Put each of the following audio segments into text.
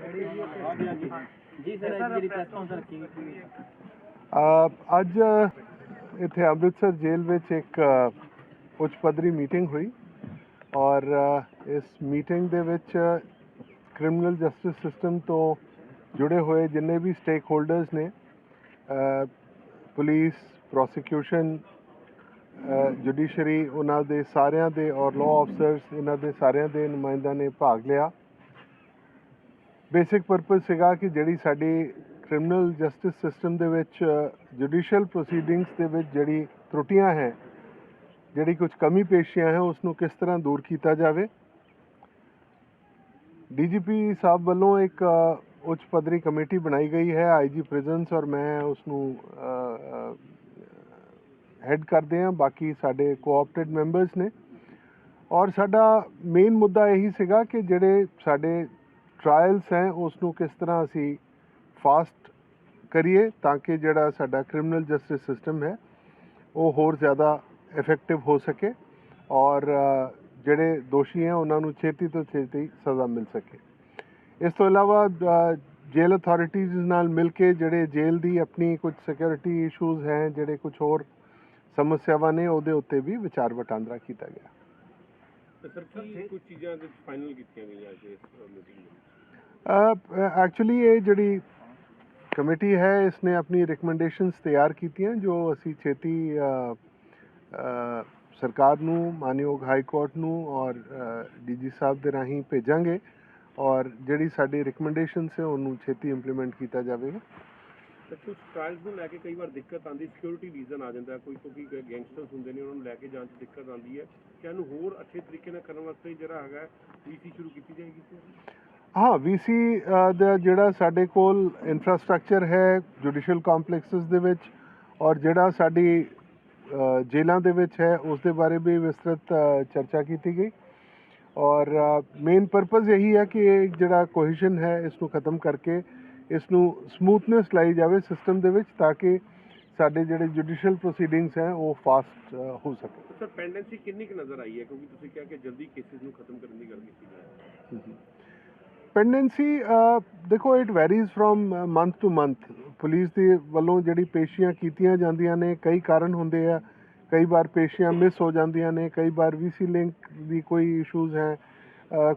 ਜੀ ਸਰ ਜਿਹੜੀ press conference ਰੱਖੀ ਗਈ ਸੀ। ਅ, ਅੱਜ ਇੱਥੇ ਅੰਮ੍ਰਿਤਸਰ ਜੇਲ੍ਹ ਵਿੱਚ ਇੱਕ ਉੱਚ ਪੱਧਰੀ ਮੀਟਿੰਗ ਹੋਈ ਔਰ ਇਸ ਮੀਟਿੰਗ ਦੇ ਵਿੱਚ ਕ੍ਰਿਮੀਨਲ ਜਸਟਿਸ ਸਿਸਟਮ ਤੋਂ ਜੁੜੇ ਹੋਏ ਜਿੰਨੇ ਵੀ ਸਟੇਕ ਹੋਲਡਰਸ ਨੇ ਪੁਲਿਸ ਪ੍ਰੋਸੀਕਿਊਸ਼ਨ ਜੁਡੀਸ਼ਰੀ ਉਹਨਾਂ ਦੇ ਸਾਰਿਆਂ ਦੇ ਔਰ ਲਾਅ ਅਫਸਰਸ ਇਹਨਾਂ ਦੇ ਸਾਰਿਆਂ ਦੇ ਨੁਮਾਇੰਦਿਆਂ ਨੇ ਭਾਗ ਲਿਆ। ਬੇਸਿਕ ਪਰਪਸ ਸੀਗਾ ਕਿ ਜਿਹੜੀ ਸਾਡੀ ਕ੍ਰਿਮੀਨਲ ਜਸਟਿਸ ਸਿਸਟਮ ਦੇ ਵਿੱਚ ਜੁਡੀਸ਼ੀਅਲ ਪ੍ਰੋਸੀਡਿੰਗਸ ਦੇ ਵਿੱਚ ਜਿਹੜੀ ਤਰੁੱਟੀਆਂ ਹੈ, ਜਿਹੜੀ ਕੁਝ ਕਮੀ ਪੇਸ਼ੀਆਂ ਹੈ ਉਸ ਨੂੰ ਕਿਸ ਤਰ੍ਹਾਂ ਦੂਰ ਕੀਤਾ ਜਾਵੇ। ਡੀਜੀਪੀ ਸਾਹਿਬ ਵੱਲੋਂ ਇੱਕ ਉੱਚ ਪੱਧਰੀ ਕਮੇਟੀ ਬਣਾਈ ਗਈ ਹੈ ਆਈਜੀ ਪ੍ਰਿਜ਼ਨਸ ਔਰ ਮੈਂ ਉਸ ਨੂੰ ਹੈਡ ਕਰਦੇ ਹਾਂ, ਬਾਕੀ ਸਾਡੇ ਕੋਆਪਟੇਡ ਮੈਂਬਰਸ ਨੇ। ਔਰ ਸਾਡਾ ਮੇਨ ਮੁੱਦਾ ਇਹੀ ਸੀਗਾ ਕਿ ਜਿਹੜੇ ਸਾਡੇ ਟ੍ਰਾਇਲਸ ਹੈ ਉਸ ਨੂੰ ਕਿਸ ਤਰ੍ਹਾਂ ਅਸੀਂ ਫਾਸਟ ਕਰੀਏ ਤਾਂ ਕਿ ਜਿਹੜਾ ਸਾਡਾ ਕ੍ਰਿਮੀਨਲ ਜਸਟਿਸ ਸਿਸਟਮ ਹੈ, ਉਹ ਹੋਰ ਜ਼ਿਆਦਾ ਇਫੈਕਟਿਵ ਹੋ ਸਕੇ ਔਰ ਜਿਹੜੇ ਦੋਸ਼ੀ ਹੈ, ਉਹਨਾਂ ਨੂੰ ਛੇਤੀ ਤੋਂ ਛੇਤੀ ਸਜ਼ਾ ਮਿਲ ਸਕੇ। ਇਸ ਤੋਂ ਇਲਾਵਾ ਜੇਲ੍ਹ ਅਥਾਰਟੀਜ਼ ਨਾਲ ਮਿਲ ਕੇ ਜਿਹੜੇ ਜੇਲ੍ਹ ਦੀ ਆਪਣੀ ਕੁਝ ਸਿਕਿਉਰਿਟੀ ਇਸ਼ੂਜ਼ ਹੈ, ਜਿਹੜੇ ਕੁਝ ਹੋਰ ਸਮੱਸਿਆਵਾਂ ਨੇ, ਉਹਦੇ ਉੱਤੇ ਵੀ ਵਿਚਾਰ ਵਟਾਂਦਰਾ ਕੀਤਾ ਗਿਆ। ਸਰ, ਕੀ ਕੁਝ ਚੀਜ਼ਾਂ ਦੇ ਫਾਈਨਲ ਕੀਤੀਆਂ ਗਈਆਂ ਅੱਜ ਇਸ ਮੀਟਿੰਗ ਵਿੱਚ? ਐਕਚੁਅਲੀ ਇਹ ਜਿਹੜੀ ਕਮੇਟੀ ਹੈ ਇਸ ਨੇ ਆਪਣੀ ਰეკਮੈਂਡੇਸ਼ਨਸ ਤਿਆਰ ਕੀਤੀਆਂ, ਜੋ ਅਸੀਂ ਛੇਤੀ ਸਰਕਾਰ ਨੂੰ, ਮਾਨਯੋਗ ਹਾਈ ਕੋਰਟ ਨੂੰ ਔਰ ਡੀਜੀ ਸਾਹਿਬ ਦੇ ਰਾਹੀਂ ਭੇਜਾਂਗੇ ਔਰ ਜਿਹੜੀ ਸਾਡੀ ਰეკਮੈਂਡੇਸ਼ਨਸ ਹੈ, ਉਹਨੂੰ ਛੇਤੀ ਇੰਪਲੀਮੈਂਟ ਕੀਤਾ ਜਾਵੇਗਾ। ਕੁਝ ਟ੍ਰਾਇਲਸ ਨੂੰ ਲੈ ਕੇ ਕਈ ਵਾਰ ਦਿੱਕਤ ਆਉਂਦੀ ਹੁੰਦੇ ਨੇ, ਉਹਨਾਂ ਨੂੰ ਲੈ ਕੇ ਤਰੀਕੇ ਨਾਲ ਕਰਨ ਵਾਸਤੇ ਹਾਂ ਵੀਸੀ ਦਾ ਜਿਹੜਾ ਸਾਡੇ ਕੋਲ ਇਨਫਰਾਸਟ੍ਰਕਚਰ ਹੈ ਜੁਡੀਸ਼ੀਅਲ ਕੰਪਲੈਕਸਸ ਦੇ ਵਿੱਚ ਔਰ ਜਿਹੜਾ ਸਾਡੀ ਅ, ਜੇਲ੍ਹਾਂ ਦੇ ਵਿੱਚ ਹੈ ਉਸ ਦੇ ਬਾਰੇ ਵੀ ਵਿਸਤ੍ਰਿਤ ਚਰਚਾ ਕੀਤੀ ਗਈ। ਔਰ ਮੇਨ ਪਰਪਸ ਇਹੀ ਹੈ ਕਿ ਇਹ ਜਿਹੜਾ ਕੋਹੀਸ਼ਨ ਹੈ ਇਸ ਨੂੰ ਖਤਮ ਕਰਕੇ ਇਸ ਨੂੰ ਸਮੂਥਨੈਸ ਲਾਈ ਜਾਵੇ ਸਿਸਟਮ ਦੇ ਵਿੱਚ ਤਾਂ ਕਿ ਸਾਡੇ ਜਿਹੜੇ ਜੁਡੀਸ਼ੀਅਲ ਪ੍ਰੋਸੀਡਿੰਗਸ ਹੈ ਉਹ ਫਾਸਟ ਹੋ ਸਕੇ। ਸਰ ਪੈਂਡੈਂਸੀ ਕਿੰਨੀ ਕੁ ਨਜ਼ਰ ਆਈ ਹੈ? ਕਿਉਂਕਿ ਤੁਸੀਂ ਕਿਹਾ ਕਿ ਜਲਦੀ ਕੇਸਿਸ ਨੂੰ ਖਤਮ ਕਰਨ ਦੀ ਗੱਲ ਕੀਤੀ ਜਾਏ ਪੈਂਡੈਂਸੀ uh, ਦੇਖੋ it varies from month to month police ਦੇ ਵੱਲੋਂ ਜਿਹੜੀ ਪੇਸ਼ੀਆਂ ਕੀਤੀਆਂ ਜਾਂਦੀਆਂ ਨੇ, ਕਈ ਕਾਰਨ ਹੁੰਦੇ ਆ। ਕਈ ਵਾਰ ਪੇਸ਼ੀਆਂ ਮਿਸ ਹੋ ਜਾਂਦੀਆਂ ਨੇ, ਕਈ ਵਾਰ ਵੀਸੀ ਲਿੰਕ ਦੀ ਕੋਈ ਇਸ਼ੂਜ਼ ਹੈ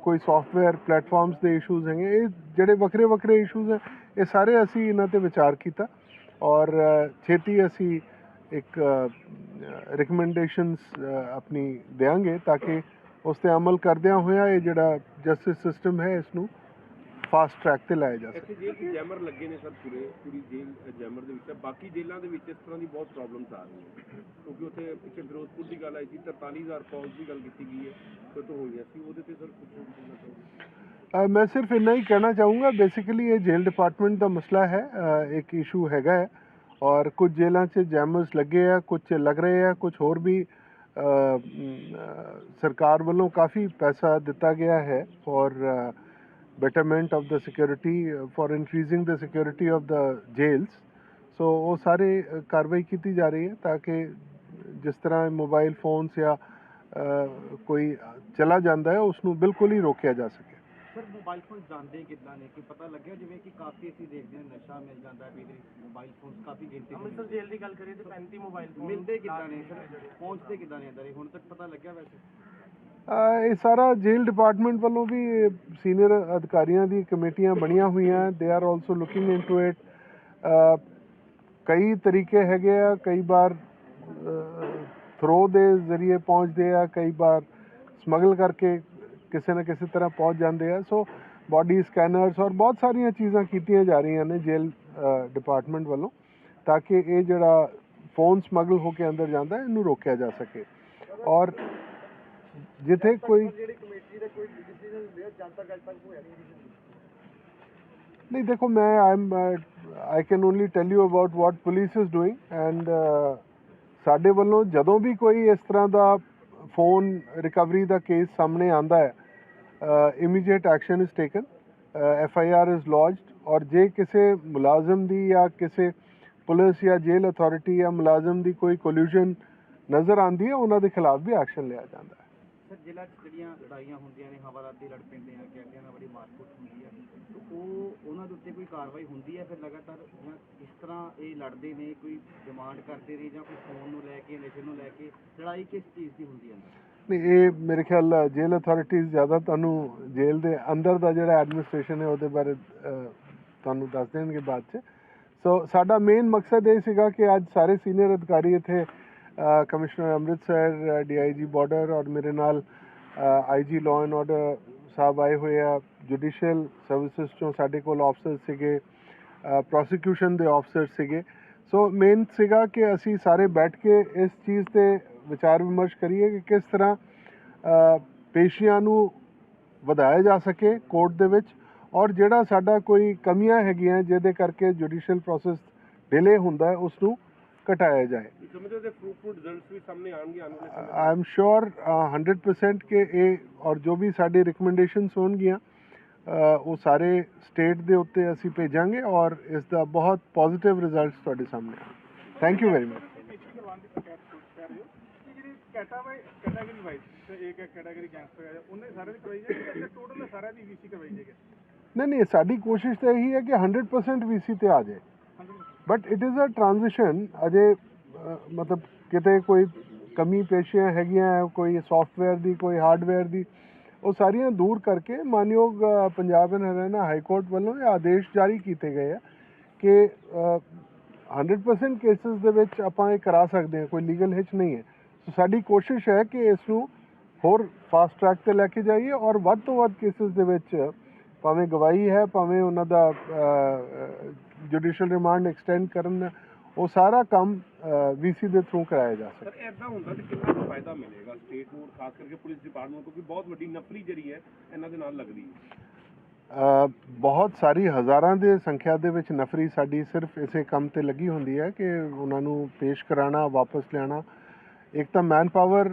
ਕੋਈ ਸੌਫਟਵੇਅਰ ਪਲੇਟਫਾਰਮਸ ਦੇ ਇਸ਼ੂਜ਼ ਹੈਗੇ। ਇਹ ਜਿਹੜੇ ਵੱਖਰੇ ਵੱਖਰੇ ਇਸ਼ੂਜ਼ ਹੈ, ਇਹ ਸਾਰੇ ਅਸੀਂ ਇਹਨਾਂ ਤੇ ਵਿਚਾਰ ਕੀਤਾ। ਔਰ ਛੇਤੀ ਅਸੀਂ ਇੱਕ ਰਿਕਮੈਂਡੇਸ਼ਨਸ ਆਪਣੀ ਦੇਾਂਗੇ ਤਾਂ ਕਿ ਉਸ ਤੇ ਅਮਲ ਕਰਦਿਆਂ ਹੋਇਆ ਇਹ ਜਿਹੜਾ ਜਸਟਿਸ ਸਿਸਟਮ ਹੈ, ਇਸ ਨੂੰ ਫਾਸਟ ਟਰੈਕ ਤੇ ਲਾਇਆ ਜਾ ਸਕੇ ਇੱਥੇ ਜੇਲ੍ਹ 'ਚ ਜੈਮਰ ਲੱਗੇ ਨੇ ਸਰ ਪੂਰੇ ਪੂਰੀ ਜੇਲ੍ਹ ਜੈਮਰ ਦੇ ਵਿੱਚ ਬਾਕੀ ਜੇਲ੍ਹਾਂ ਦੇ ਵਿੱਚ ਇਸ ਤਰ੍ਹਾਂ ਦੀ ਬਹੁਤ ਪ੍ਰੋਬਲਮਸ ਆ ਰਹੀਆਂ ਕਿਉਂਕਿ ਉੱਥੇ ਪਿੱਛੇ ਫਿਰੋਜ਼ਪੁਰ ਦੀ ਗੱਲ ਆਈ ਸੀ 43000 ਕਾਲਸ ਦੀ ਗੱਲ ਕੀਤੀ ਗਈ ਹੈ ਤੋਂ ਹੋਈਆਂ ਸੀ। ਉਹਦੇ ਤੇ ਸਰ ਕੁਝ ਮੈਂ ਸਿਰਫ ਇੰਨਾ ਹੀ ਕਹਿਣਾ ਚਾਹੂੰਗਾ ਬੇਸਿਕਲੀ ਇਹ ਜੇਲ ਡਿਪਾਰਟਮੈਂਟ ਦਾ ਮਸਲਾ ਹੈ ਇੱਕ ਇਸ਼ੂ ਹੈਗਾ ਹੈ। ਔਰ ਕੁਝ ਜੇਲ੍ਹਾਂ 'ਚ ਜੈਮਰਸ ਲੱਗੇ ਆ ਕੁਝ ਲੱਗ ਰਹੇ ਆ ਕੁਝ ਹੋਰ ਵੀ ਸਰਕਾਰ ਵੱਲੋਂ ਕਾਫੀ ਪੈਸਾ ਦਿੱਤਾ ਗਿਆ ਹੈ। For betterment of the security for increasing the security of the jails so ਉਹ ਸਾਰੇ ਕਾਰਵਾਈ ਕੀਤੀ ਜਾ ਰਹੀ ਹੈ ਤਾਂ ਕਿ ਜਿਸ ਤਰ੍ਹਾਂ ਮੋਬਾਈਲ ਫੋਨਸ ਜਾਂ ਕੋਈ ਚਲਾ ਜਾਂਦਾ ਹੈ ਉਸ ਨੂੰ ਬਿਲਕੁਲ ਹੀ ਰੋਕਿਆ ਜਾ ਸਕੇ ਸਰ ਮੋਬਾਈਲ ਫੋਨ ਜਾਂਦੇ ਕਿੱਦਾਂ ਨੇ ਕਿ ਪਤਾ ਲੱਗਿਆ ਜਿਵੇਂ ਕਿ ਕਾਫੀ ਅਸੀਂ ਦੇਖਦੇ ਹਾਂ ਨਸ਼ਾ ਮਿਲ ਜਾਂਦਾ ਹੈ ਵੀ ਮੋਬਾਈਲ ਫੋਨਸ ਕਾਫੀ ਗਿਣਤੀ ਅੰਮ੍ਰਿਤਸਰ ਜੇਲ੍ਹ ਦੀ ਗੱਲ ਕਰੀਏ ਤੇ 35 ਮੋਬਾਈਲ ਫੋਨ ਮਿਲਦੇ ਕਿੱਦਾਂ ਨੇ ਸਰ ਪਹੁੰਚਦੇ ਕਿੱਦਾਂ ਨੇ ਅੰਦਰ ਇਹ ਹੁਣ ਤੱਕ ਪਤਾ ਲੱਗਿਆ ਵੈਸੇ ਇਹ ਸਾਰਾ ਜੇਲ੍ਹ ਡਿਪਾਰਟਮੈਂਟ ਵੱਲੋਂ ਵੀ ਸੀਨੀਅਰ ਅਧਿਕਾਰੀਆਂ ਦੀ ਕਮੇਟੀਆਂ ਬਣੀਆਂ ਹੋਈਆਂ। They are also looking into it ਕਈ ਤਰੀਕੇ ਹੈਗੇ ਆ, ਕਈ ਵਾਰ ਥਰੋ ਦੇ ਜ਼ਰੀਏ ਪਹੁੰਚਦੇ ਆ, ਕਈ ਵਾਰ ਸਮਗਲ ਕਰਕੇ ਕਿਸੇ ਨਾ ਕਿਸੇ ਤਰ੍ਹਾਂ ਪਹੁੰਚ ਜਾਂਦੇ ਆ। ਸੋ ਬਾਡੀ ਸਕੈਨਰਸ ਔਰ ਬਹੁਤ ਸਾਰੀਆਂ ਚੀਜ਼ਾਂ ਕੀਤੀਆਂ ਜਾ ਰਹੀਆਂ ਨੇ ਜੇਲ ਡਿਪਾਰਟਮੈਂਟ ਵੱਲੋਂ, ਤਾਂ ਕਿ ਇਹ ਜਿਹੜਾ ਫੋਨ ਸਮਗਲ ਹੋ ਕੇ ਅੰਦਰ ਜਾਂਦਾ, ਇਹਨੂੰ ਰੋਕਿਆ ਜਾ ਸਕੇ। ਔਰ ਜਿੱਥੇ ਕੋਈ ਜਿਹੜੀ ਕਮੇਟੀ ਦਾ ਕੋਈ ਡਿਸੀਜਨ ਲਿਆ ਜਨਤਾ ਗੱਲ ਤੱਕ ਹੋਇਆ ਨਹੀਂ ਨਹੀਂ ਦੇਖੋ ਮੈਂ I am I can only tell you about what police is doing and ਸਾਡੇ ਵੱਲੋਂ ਜਦੋਂ ਵੀ ਕੋਈ ਇਸ ਤਰ੍ਹਾਂ ਦਾ ਫੋਨ ਰਿਕਵਰੀ ਦਾ ਕੇਸ ਸਾਹਮਣੇ ਆਂਦਾ ਹੈ immediate action is taken F I R is lodged ਔਰ ਜੇ ਕਿਸੇ ਮੁਲਾਜ਼ਮ ਦੀ ਜਾਂ ਕਿਸੇ ਪੁਲਿਸ ਜਾਂ ਜੇਲ੍ਹ ਅਥਾਰਟੀ ਜਾਂ ਮੁਲਾਜ਼ਮ ਦੀ ਕੋਈ ਕੋਲੂਜਨ ਨਜ਼ਰ ਆਂਦੀ ਹੈ ਉਹਨਾਂ ਦੇ ਖਿਲਾਫ ਵੀ ਐਕਸ਼ਨ ਲਿਆ ਜਾਂਦਾ ਹੈ। ਸਰ, ਜ਼ਿਲ੍ਹਾ 'ਚ ਜਿਹੜੀਆਂ ਲੜਾਈਆਂ ਹੁੰਦੀਆਂ ਨੇ, ਹਵਾਲਾਤ ਦੀ ਲੜ ਪੈਂਦੇ ਆ ਕਹਿੰਦੇ ਨਾ ਬੜੀ ਮਾਰਕੁੱਟ ਹੁੰਦੀ ਹੈ ਤੇ ਉਹ ਦੇ ਉੱਤੇ ਕੋਈ ਕਾਰਵਾਈ ਹੁੰਦੀ ਹੈ ਫਿਰ ਲਗਾਤਾਰ ਜਾਂ ਇਸ ਤਰ੍ਹਾਂ ਇਹ ਲੜਦੇ ਨੇ, ਕੋਈ ਡਿਮਾਂਡ ਕਰਦੇ ਨੇ ਜਾਂ ਕੋਈ ਫੋਨ ਨੂੰ ਲੈ ਕੇ, ਨਸ਼ੇ ਨੂੰ ਲੈ ਕੇ, ਲੜਾਈ ਕਿਸ ਚੀਜ਼ ਦੀ ਹੁੰਦੀ ਹੈ ਨਹੀਂ, ਇਹ ਮੇਰੇ ਖਿਆਲ ਜੇਲ੍ਹ ਅਥਾਰਟੀਜ਼ ਜ਼ਿਆਦਾ ਤੁਹਾਨੂੰ ਜੇਲ੍ਹ ਦੇ ਅੰਦਰ ਦਾ ਜਿਹੜਾ ਐਡਮਿਨਿਸਟ੍ਰੇਸ਼ਨ ਹੈ, ਉਹਦੇ ਬਾਰੇ ਤੁਹਾਨੂੰ ਦੱਸ ਦੇਣਗੇ ਬਾਅਦ 'ਚ। ਸੋ ਸਾਡਾ ਮੇਨ ਮਕਸਦ ਇਹ ਸੀਗਾ ਕਿ ਅੱਜ ਸਾਰੇ ਸੀਨੀਅਰ ਅਧਿਕਾਰੀ ਇੱਥੇ ਕਮਿਸ਼ਨਰ ਅੰਮ੍ਰਿਤਸਰ ਡੀਆਈਜੀ ਬਾਰਡਰ ਔਰ ਮੇਰੇ ਨਾਲ ਆਈਜੀ ਲਾਅ ਐਂਡ ਆਰਡਰ ਸਾਹਿਬ ਆਏ ਹੋਏ ਆ ਜੁਡੀਸ਼ੀਅਲ ਸਰਵਿਸਿਜ਼ ਚੋਂ ਸਾਡੇ ਕੋਲ ਆਫਸਰ ਸੀਗੇ ਪ੍ਰੋਸੀਕਿਊਸ਼ਨ ਦੇ ਆਫਸਰ ਸੀਗੇ। ਸੋ ਮੇਨ ਸੀਗਾ ਕਿ ਅਸੀਂ ਸਾਰੇ ਬੈਠ ਕੇ ਇਸ ਚੀਜ਼ ਤੇ ਵਿਚਾਰ ਵਿਮਰਸ਼ ਕਰੀਏ ਕਿ ਕਿਸ ਤਰ੍ਹਾਂ ਪੇਸ਼ੀਆਂ ਨੂੰ ਵਧਾਇਆ ਜਾ ਸਕੇ ਕੋਰਟ ਦੇ ਵਿੱਚ ਔਰ ਜਿਹੜਾ ਸਾਡਾ ਕੋਈ ਕਮੀਆਂ ਹੈਗੀਆਂ ਜਿਹਦੇ ਕਰਕੇ ਜੁਡੀਸ਼ੀਅਲ ਪ੍ਰੋਸੈਸ ਡਿਲੇ ਹੁੰਦਾ ਹੈ ਉਸ ਨੂੰ ਘਟਾਇਆ ਜਾਏ। ਸਮਝਦੇ ਤੇ ਫਰੂਟਫੁਲ ਰਿਜ਼ਲਟਸ ਵੀ ਸਾਹਮਣੇ ਆਉਣਗੇ ਆਉਣ ਵਾਲੇ ਸਮੇਂ? ਆਈ ਐਮ ਸ਼ੋਰ 100% ਕਿ ਇਹ ਔਰ ਜੋ ਵੀ ਸਾਡੇ ਰਿਕਮੈਂਡੇਸ਼ਨਸ ਹੋਣਗੀਆਂ ਉਹ ਸਾਰੇ ਸਟੇਟ ਦੇ ਉੱਤੇ ਅਸੀਂ ਭੇਜਾਂਗੇ ਔਰ ਇਸ ਦਾ ਬਹੁਤ ਪੋਜ਼ਿਟਿਵ ਰਿਜ਼ਲਟਸ ਤੁਹਾਡੇ ਸਾਹਮਣੇ ਥੈਂਕ ਯੂ ਵੈਰੀ ਮਚ ਜਿਹੜੀ ਕੈਟਾਗਰੀ ਕੈਟਾਗਰੀ ਵਾਈਜ਼ ਤੇ ਇੱਕ ਕੈਟਾਗਰੀ ਗੈਂਗਸਟਰ ਹੈ ਉਹਨੇ ਸਾਰੇ ਦੀ ਕਰਵਾਈ ਜਾਏਗੀ ਜਾਂ ਟੋਟਲ ਸਾਰਿਆਂ ਦੀ ਵੀਸੀ ਕਰਵਾਈ ਜਾਏਗੀ ਨਹੀਂ ਨਹੀਂ ਸਾਡੀ ਕੋਸ਼ਿਸ਼ ਤਾਂ ਇਹੀ ਹੈ ਕਿ 100% ਵੀਸੀ ਤੇ ਆ ਜਾਏ। But it is a transition ਅਜੇ ਮਤਲਬ ਕਿਤੇ ਕੋਈ ਕਮੀ ਪੇਸ਼ੀਆਂ ਹੈਗੀਆਂ ਕੋਈ ਸੌਫਟਵੇਅਰ ਦੀ ਕੋਈ ਹਾਰਡਵੇਅਰ ਦੀ ਉਹ ਸਾਰੀਆਂ ਦੂਰ ਕਰਕੇ ਮਾਨਯੋਗ Punjab and Haryana high court ਵੱਲੋਂ ਇਹ ਆਦੇਸ਼ ਜਾਰੀ ਕੀਤੇ ਗਏ ਆ ਕਿ ਅ, 100% ਕੇਸਿਸ ਦੇ ਵਿੱਚ ਆਪਾਂ ਇਹ ਕਰਾ ਸਕਦੇ ਹਾਂ ਕੋਈ ਲੀਗਲ ਹਿਚ ਨਹੀਂ ਹੈ। ਸੋ ਸਾਡੀ ਕੋਸ਼ਿਸ਼ ਹੈ ਕਿ ਇਸ ਨੂੰ ਹੋਰ ਫਾਸਟ ਟਰੈਕ ਤੇ ਲੈ ਕੇ ਜਾਈਏ ਔਰ ਵੱਧ ਤੋਂ ਵੱਧ ਕੇਸਿਸ ਦੇ ਵਿੱਚ ਭਾਵੇਂ ਗਵਾਹੀ ਹੈ ਭਾਵੇਂ ਉਹਨਾਂ ਦਾ ਜੁਡੀਸ਼ੀਅਲ ਰਿਮਾਂਡ ਐਕਸਟੈਂਡ ਕਰਨ ਉਹ ਸਾਰਾ ਕੰਮ ਵੀਸੀ ਦੇ ਥਰੂ ਕਰਾਇਆ ਜਾ ਸਕਦਾ ਸਰ ਐਦਾਂ ਹੁੰਦਾ ਤੇ ਕਿੰਨਾ ਫਾਇਦਾ ਮਿਲੇਗਾ ਸਟੇਟ ਨੂੰ ਖਾਸ ਕਰਕੇ ਪੁਲਿਸ ਡਿਪਾਰਟਮੈਂਟ ਕਿਉਂਕਿ ਬਹੁਤ ਵੱਡੀ ਨਫਰੀ ਜਿਹੜੀ ਹੈ ਇਹਨਾਂ ਦੇ ਨਾਲ ਲੱਗਦੀ ਹੈ। ਬਹੁਤ ਸਾਰੀ ਹਜ਼ਾਰਾਂ ਦੇ ਸੰਖਿਆ ਦੇ ਵਿੱਚ ਨਫਰੀ ਸਾਡੀ ਸਿਰਫ ਇਸੇ ਕੰਮ ਤੇ ਲੱਗੀ ਹੁੰਦੀ ਹੈ ਕਿ ਉਹਨਾਂ ਨੂੰ ਪੇਸ਼ ਕਰਾਉਣਾ ਵਾਪਸ ਲਿਆਉਣਾ। ਇੱਕ ਤਾਂ ਮੈਨ ਪਾਵਰ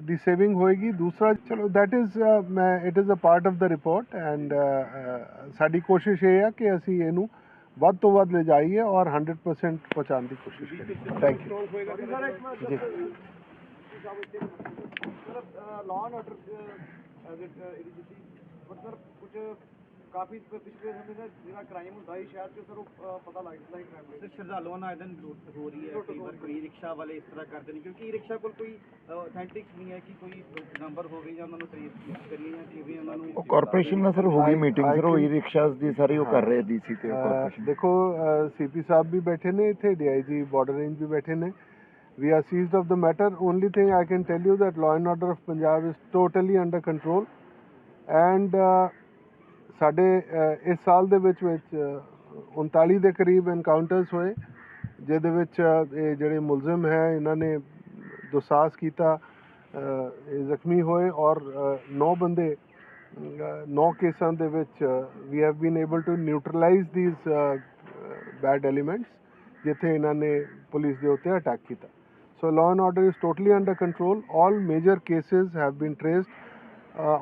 ਦੀ ਸੇਵਿੰਗ ਹੋਏਗੀ ਦੂਸਰਾ ਚਲੋ ਦੈਟ ਇਜ਼ ਮੈਂ it is a part of the report and ਸਾਡੀ ਕੋਸ਼ਿਸ਼ ਇਹ ਹੈ ਕਿ ਅਸੀਂ ਇਹਨੂੰ ਵੱਧ ਤੋਂ ਵੱਧ ਲੈ ਜਾਈਏ ਔਰ 100% ਪਹੁੰਚਾਉਣ ਦੀ ਕੋਸ਼ਿਸ਼ ਕਰੀਏ thank you ji sir law and order ਇਹਦੀ ਜਿੱਤੀ ਪਰ ਸਰ ਕੁਝ ਕਾਫੀ ਪਿਛਲੇ ਸਮੇਂ ਦਾ ਜਿਹੜਾ ਕ੍ਰਾਈਮ ਹੁੰਦਾ ਸੀ ਸ਼ਹਿਰ 'ਚ ਸਰ ਉਹ ਪਤਾ ਲੱਗ ਜਾਂਦਾ ਸੀ ਕ੍ਰਾਈਮ ਦੇ ਸ਼ਰਧਾਲੂਆਂ ਨਾਲ ਇਹਦਨ ਲੁੱਟ ਹੋ ਰਹੀ ਹੈ ਕਈ ਵਾਰ ਕੋਈ ਰਿਕਸ਼ਾ ਵਾਲੇ ਇਸ ਤਰ੍ਹਾਂ ਕਰਦੇ ਨੇ ਕਿਉਂਕਿ ਰਿਕਸ਼ਾ ਕੋਲ ਕੋਈ ਅਥੈਂਟਿਕ ਨਹੀਂ ਹੈ ਕਿ ਕੋਈ ਨੰਬਰ ਹੋਵੇ ਜਾਂ ਉਹਨਾਂ ਨੂੰ ਟ੍ਰੇਸ ਕਰਨੀ ਹੈ ਕਿਵੇਂ ਉਹਨਾਂ ਨੂੰ ਉਹ ਕਾਰਪੋਰੇਸ਼ਨ ਨਾਲ ਸਰ ਹੋ ਗਈ ਮੀਟਿੰਗ ਸਰ can- ਰਿਕਸ਼ਾਸ ਦੀ ਸਾਰੀ ਉਹ ਕਰ ਰਹੇ ਡੀਸੀ ਤੇ ਕਾਰਪੋਰੇਸ਼ਨ ਦੇਖੋ ਸੀਪੀ ਸਾਹਿਬ ਵੀ ਬੈਠੇ ਨੇ ਇੱਥੇ ਡੀਆਈਜੀ ਬਾਰਡਰ ਰੇਂਜ ਵੀ ਬੈਠੇ ਨੇ। We are seized of the matter. Only thing i can tell you that law and order of punjab is totally under control and uh, ਸਾਡੇ ਇਸ ਸਾਲ ਦੇ ਵਿੱਚ ਵਿੱਚ ਅਹ, 39 ਦੇ ਕਰੀਬ ਐਨਕਾਊਂਟਰਸ ਹੋਏ ਜਿਹਦੇ ਵਿੱਚ ਇਹ ਜਿਹੜੇ ਮੁਲਜ਼ਮ ਹੈ ਇਹਨਾਂ ਨੇ ਦੁਸਾਸ ਕੀਤਾ ਇਹ ਜ਼ਖਮੀ ਹੋਏ ਔਰ 9 ਬੰਦੇ 9 ਕੇਸਾਂ ਦੇ ਵਿੱਚ we have been able to neutralize these bad elements ਜਿੱਥੇ ਇਹਨਾਂ ਨੇ ਪੁਲਿਸ ਦੇ ਉੱਤੇ ਅਟੈਕ ਕੀਤਾ। So law and order is totally under control all major cases have been traced.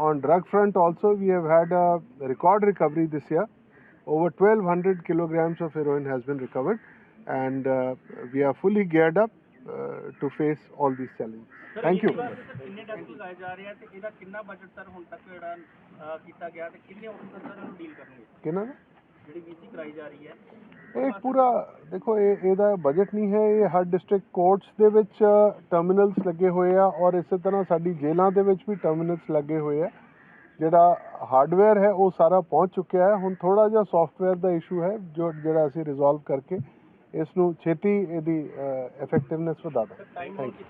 on drug front also we have had a record recovery this year over 1200 kilograms of heroin has been recovered and uh, we are fully geared up uh, to face all these challenges thank you ਕਿੰਨੇ test ਲਗਾਏ ਜਾ ਰਹੇ ਆ ਤੇ ਇਹਦਾ ਕਿੰਨਾ budget sir ਹੁਣ ਤੱਕ ਜਿਹੜਾ ਅ, ਕੀਤਾ ਗਿਆ ਤੇ ਕਿੰਨੇ ਆਫਿਸਰ ਸਰ ਇਹਨੂੰ ਡੀਲ ਕਰਨਗੇ ਕਿਹਨਾਂ ਦਾ ਜਿਹੜੀ ਵੀਸੀ ਕਰਾਈ ਜਾ ਰਹੀ ਹੈ ਇਹ ਪੂਰਾ ਦੇਖੋ ਇਹ ਇਹਦਾ ਬਜਟ ਨਹੀਂ ਹੈ ਇਹ ਹਰ ਡਿਸਟ੍ਰਿਕਟ ਕੋਰਟਸ ਦੇ ਵਿੱਚ ਟਰਮੀਨਲਸ ਲੱਗੇ ਹੋਏ ਆ ਔਰ ਇਸੇ ਤਰ੍ਹਾਂ ਸਾਡੀ ਜੇਲ੍ਹਾਂ ਦੇ ਵਿੱਚ ਵੀ ਟਰਮੀਨਲਸ ਲੱਗੇ ਹੋਏ ਆ। ਜਿਹੜਾ ਹਾਰਡਵੇਅਰ ਹੈ ਉਹ ਸਾਰਾ ਪਹੁੰਚ ਚੁੱਕਿਆ ਹੈ। ਹੁਣ ਥੋੜਾ ਜਿਹਾ ਸੌਫਟਵੇਅਰ ਦਾ ਇਸ਼ੂ ਹੈ ਜੋ ਜਿਹੜਾ ਅਸੀਂ ਰਿਜ਼ੋਲਵ ਕਰਕੇ ਇਸ ਨੂੰ ਛੇਤੀ ਇਹਦੀ ਇਫੈਕਟਿਵਨੈਸ ਵਧਾ ਦਾਂਗੇ। Time thank you